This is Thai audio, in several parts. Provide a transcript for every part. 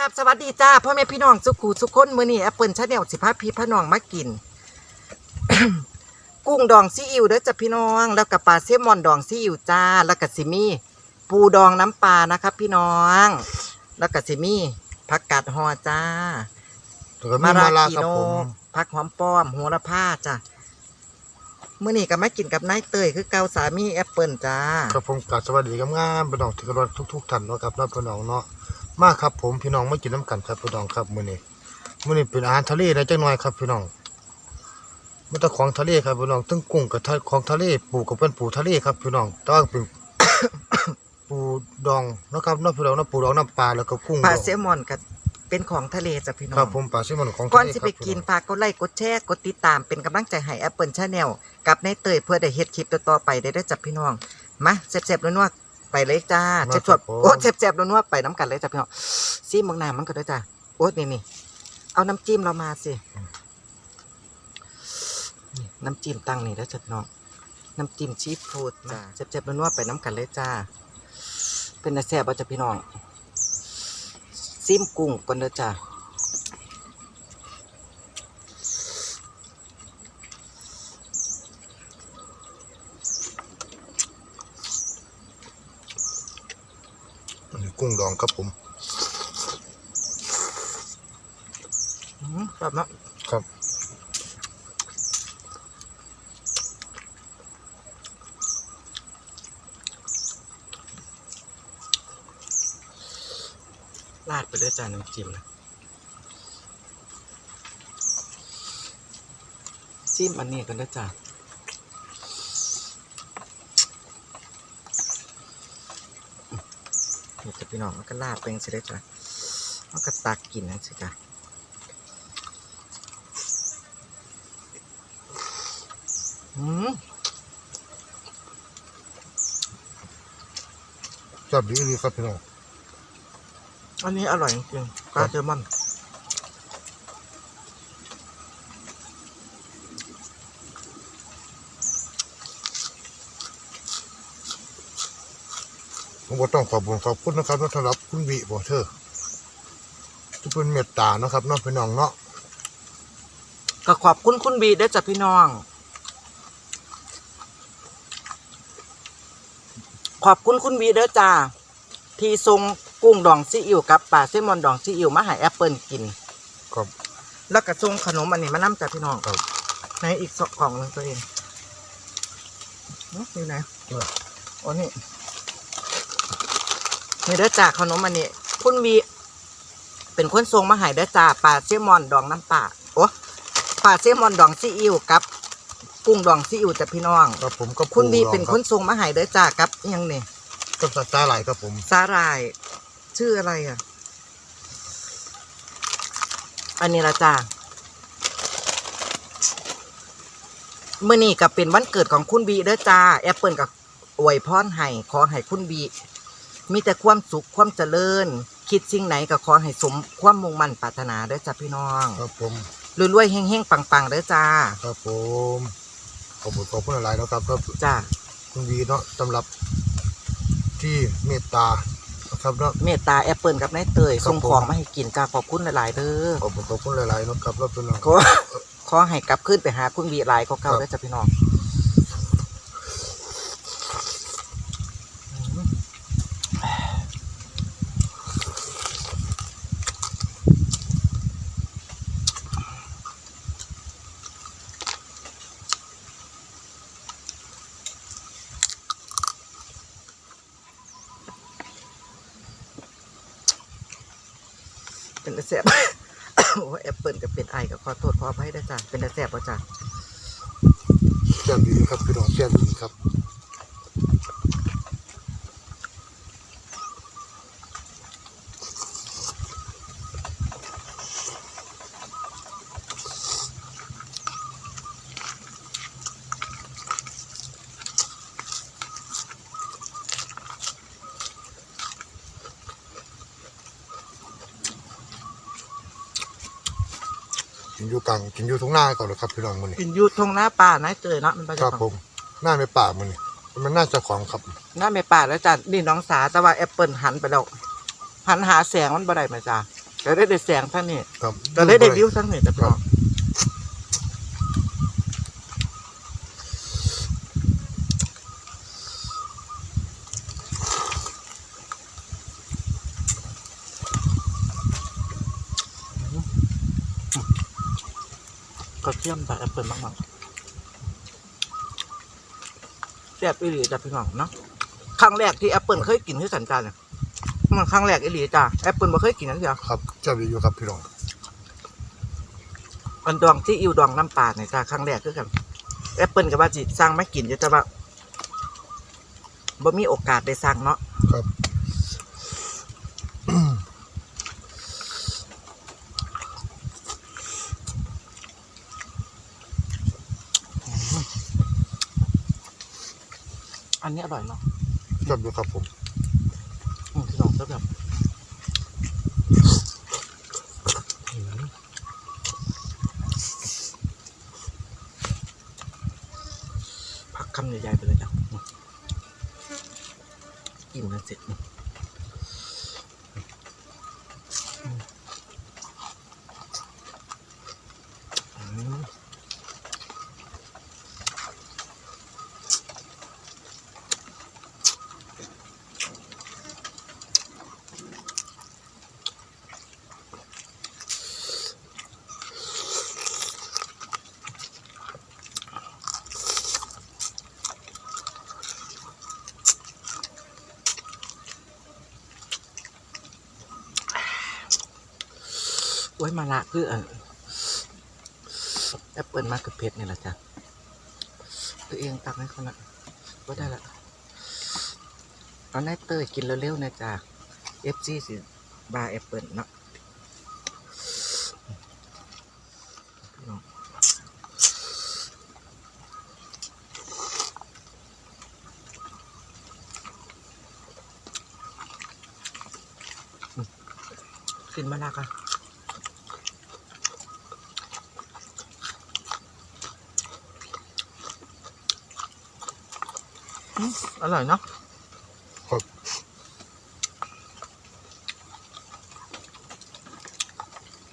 ครับสวัสดีจ้าพ่อแม่พี่น้องสุขูสุขคนมื้อนี้แอปเปิลชาแนลสิพาพี่พาน้องมากิน กุ้งดองซีอิ๊วเด้อจ้ะพี่น้อง แล้วก็ปลาเซลมอนดองซีอิ๊วจ้า แล้วก็สิมีปูดองน้ำปลานะครับ พี่น้อง แล้วก็สิมีผักกาดฮอจ้าแล้วก็มีมามาราลาคิครับโนผมผักหอมป้อมโหระพาจ้ะมื้อนี้ก็มากินกับนายเตยคือเกาสามีแอปเปิลจ้าครับผมกราบสวัสดีงามๆพี่น้องที่เคารพทุก ๆท่านเนาะครับเนาะพี่น้องเนาะ มาครับผมพี่น้องมากินน้ำกันครับพี่น้องครับมื้อนี้มื้อนี้เป็นอาหารทะเลได้จังหน่อยครับพี่น้องมันแต่ของทะเลครับพี่น้องทั้งกุ้งกับทะของทะเลปูกับเป็นปูทะเลครับพี่น้องแต่ว่าเป็นปูดองเนาะครับเนาะพี่น้องเนาะปูดองน้ำปลาแล้วก็กุ้งปลาดองเซลมอนก็เป็นของทะเลจ้ะพี่น้องครับผมปลาซิมอนของทะเลก่อนสิไปครับกินพี่องฝากกดไลค์กดแชร์กดติดตามเป็นกำลังใจให้ Apple Channel กับในเตยเพื่อได้เฮ็ดคลิปต่อๆไปได้ได้อจับพี่น้องมาเจ็บๆนัวๆ ไปเลยจ้าเจ็บๆโอ้เจ็บๆนัวๆไปน้ำกันเลยจ้ะพี่น้องซีมังน้ำมันก็ได้จ้ะโอ้นี่นี่เอาน้ำจิ้มเรามาสินี่น้ำจิ้มตั้งนี่แล้วจ้ะพี่น้องน้ำจิ้มชีสฟู้ดจ้าเจ็บๆนัวๆไปน้ำกันเลยจ้า เป็นแต่แซ่บบ่จ้ะพี่น้องซิมกุ้งก่อนเด้อจ้า กุ้งดองครับผมอืมแบบนั้นครับราดไปด้วยจานน้ำจิ้มนะจิ้มอันนี้กันด้วยจ้า เดี๋ยวจะพี่น้องมันก็ราดไปสิได้จ้ะมันก็ตักกินนั่นสิจ้ะอืมชอบดีดีครับพี่น้องอันนี้อร่อยจริงๆปลาเซลมอน ผมก็ต้องขอบคุณขอบคุณนะครับสำหรับคุณวิบอเธอที่เป็นเมตตาเนาะครับเน้องพี่น้องเนาะก็ขอบคุณคุณบีด้วยจ้ะพี่น้อง ขอบคุณคุณบีเด้อจ้า ที่ทรงกุ้งดองซีอิ๊วกับปลาเซลมอนดองซีอิ๊วมาให้แอปเปิลกิน ครับ แล้วก็ทรงขนมอันนี้มานํจ้ะพี่น้องครับ ในอีกสองกล่องหนึงตัวเองเอ๊ะอยู่ไหนเออโอ้นี่ นี่เด้อจ้าขนมอันนี้คุณบีเป็นคนทรงมาให้เด้อจ้าปลาเซลมอนดองน้ำปลาโอ้ปลาเซลมอนดองซีอิ๊วกับกุ้งดองซีอิ๊วจ้ะพี่น้องครับผมก็คุณบีปูดองเป็นคนทรงมาให้เด้อจ้ากับอิหยังนี่กับสัตว์ตาไหลครับผมสาหร่าย ชื่ออะไรอะ อันนี้ละจ้าเมื่อนี้ก็เป็นวันเกิดของคุณบีเด้อจ้า แอปเปิลกับอวยพรให้ขอให้คุณบี มีแต่ความสุขความเจริญ คิดสิ่งไหนก็ขอให้สมความมุ่งมั่นปรารถนาเด้อจ้าพี่น้องครับผมรวยๆเฮงๆปังๆเด้อจ้าครับผมขอบคุณขอบคุณอะไรนะครับครับจ้าคุณวีเนาะสำหรับที่เมตตานะครับเนาะเมตตาแอปเปิลกับนายเตยครับส่งของมาให้กินจ้าขอบคุณหลายๆเด้อขอบคุณขอบคุณหลายๆเนาะครับแล้วพี่น้องขอขอให้กลับขึ้นไปหาคุณบีหลายก็เก่าครับได้อจ้ะพี่น้อง เป็นแต่แสบโอ้แอปเปิลกับเป็นไอกับขอโทษขออภัยด้วยจ้ะเป็นแต่แสบป่ะจ้ะแซ่บดีครับพี่น้องแซ่บดีครับ อยู่กลางกินอยู่ทุ่งนาก่อนเลยครับพี่น้องมันนี่กินอยูทงหน้าป่านายเตยเนาะมันไปครับผมหน้าในป่ามันนี่มันน่าจะของครับหน้าไม่ป่าแล้วจ้ะนี่น้องสาแต่ว่าแอปเปิลหันไปแล้วหันหาแสงมันบ่ได้ไหมจ้ะจะได้ได้แสงทั้งนี้ครับจะได้ได้วิวทั้งนี้จ้ะพี่น้อง ระเทียมจากแอปเปิลมากๆแซ่บอีหลีจ้ะพี่น้องเนาะครั้งแรกที่แอปเปิลเคยกินที่สันจานเนี่ยมันครั้งแรกอีหลีจ้ะแอปเปิลบ่เคยกินนั่นเดียวครับเจ้าอยู่ครับพี่น้องมันดองที่อิวดองน้ำปลาเนี่ยจ้ะครั้งแรกคือกันแอปเปิลกับว่าจิสร้างไม่กินอยู่แต่ว่าบ่มีโอกาสได้สร้างเนาะครับ นนี้อร่อยเนาะเจ้าอยู่ครับผมอืมพี่น้องก็แบบผักคำใหญ่ๆไปเลยจ้ะอืมกินแล้วเสร็จ โอ้ยมาละคืออแอปเปิลมากับเพชรนี่แหละจ้ะตัวเองตักให้เขาละก็ได้ละตอนนี้เตยกินเร็วๆนะจ้ะเอฟซีสิบาแอปเปิลเนาะพี่น้นมาละค่ะ อร่อยเนาะครับ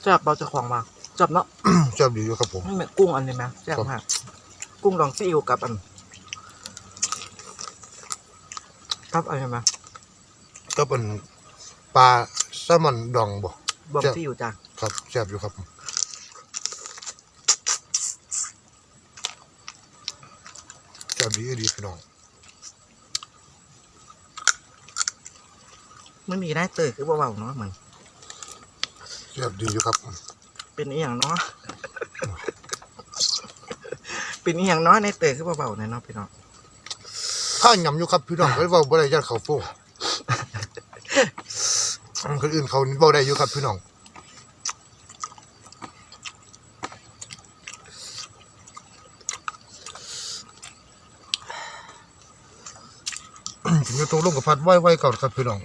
แซ่บเราจะของมาจับเนาะเจ้าอยู่ครับผมนี่แม่กุ้งอันนี้ไหมแซ่บมากกุ้งดองซีอิ๊วกับอันกับอะไรไหมก็เป็นปลาแซลมอนดองบ่บองแซ่บซีอิ๊วจ้ะครับแซ่บอยู่ครับผมแซ่บดีดีพี่น้อง ไม่มีได้เตยคือเบาๆเนาะเหมือนแซ่บดีอยู่ครับเป็นอีหยังเนาะ เป็นอีหยังเนาะในเตยคือเบาๆเนี่ยเนาะพี่น้องข้าวยำอยู่ครับพี่น้องก็เว้าบ่ได้ยัดเขาวโฟงคนอื่นเขาเว้าได้อยู่ครับพี่น้องถึงจะตรงลงกับพัดไว้ไว้ก่อนครับพี่น้อง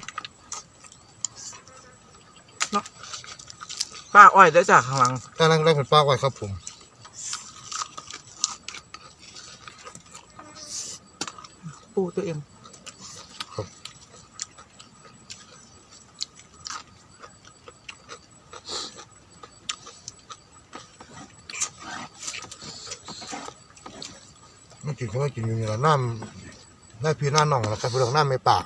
ป้าอ้อยได้จากข้างหลังตั้งนั่งแรกเป็นป้าไว้ครับผมปูตัวเองไม่กินก็ไม่กินอยู่นี่แหละน้ำหน้าพี่หน้าหน่องนะครับพี่น้องน้ำไม่ปาก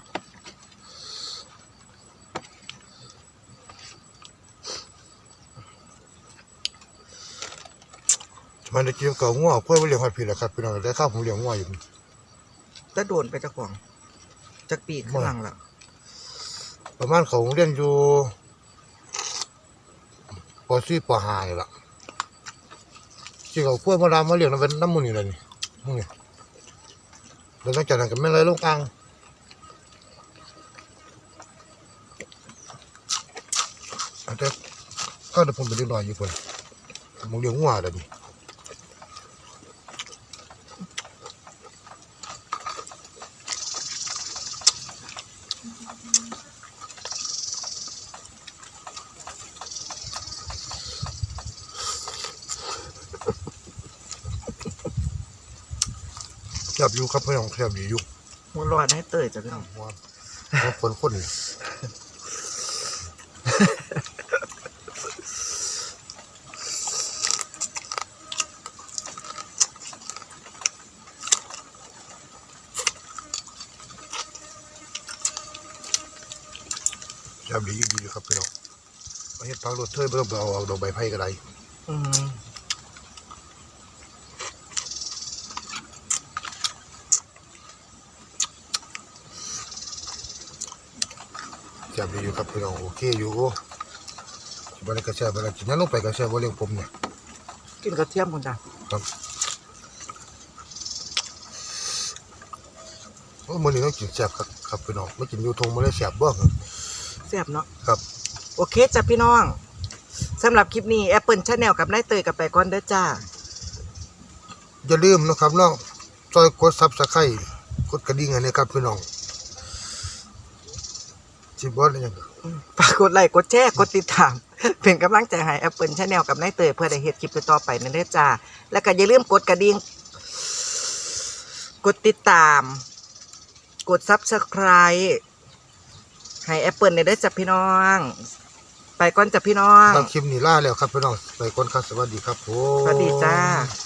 มันจะกินเก่าง่วงเพื่อไปเลี้ยงหอยผิดแหละครับพี่น้องได้ข้าวผมเลี้ยงง่วงอยู่จะโดนไปเจ้าของจากปีกข้างหลังละประมาณเขาเรียนอยู่ปสี่ปห้านี่ล่ะที่เขาขั้วมาดามมาเลี้ยงน้ำเป็นน้ำมันนี่เลยนี่นี่แล้วหลังจากนั้นก็ไม่เลยลงกลางแต่ก็เดี๋ยวผมไปเรียนรอยอยู่คนผมเลี้ยงงัวเลยนี่ บอยู่ครับเพื่อน้องแซ่บอยู่มันรอดให้เตยจ้ะพี่น้องหัวหัวคนคนแซ่บดีอยู่ครับพี่น้องไม่เห็นปลารถเทยเบิ่เอาเอาดอกใบไผ่ก็ได้อืม แซ่บดีอยู่ครับพี่น้องโอเคอยู่บ่ได้กระแซ่บบ่ได้กินนั้นลงไปกระแซ่บบ่เลี้ยงผมเนี่ยกินกระเทียมคุณจ้ะครับโอ้มื้อนี้ต้องกินแซ่บครับครับพี่น้องไม่กินอยู่ทงบ่ได้แซ่บบ่ครับแซ่บเนาะครับโอเคจ้ะพี่น้องสำหรับคลิปนี้ Apple Channel กับนายเตยกับไปก่อนเด้อจ้าอย่าลืมนะครับเนาะซอยกด Subscribe กดกระดิ่งให้นะครับพี่น้อง สิบ่ได้หยังฝากกดไลค์กดแชร์กดติดตาม เป็นกำลังใจให้ Apple Channel กับนายเตยเพื่อได้เฮ็ดคลิปต่อๆไปนั่นเด้อจ้า แล้วก็อย่าลืมกดกระดิ่ง กดติดตาม กด Subscribe ให้ Apple ได้เด้อจ้ะพี่น้อง ไปก่อนจ้ะพี่น้อง ตามคลิปนี้ลาแล้วครับพี่น้องไปก่อนครับสวัสดีครับผม สวัสดีจ้าส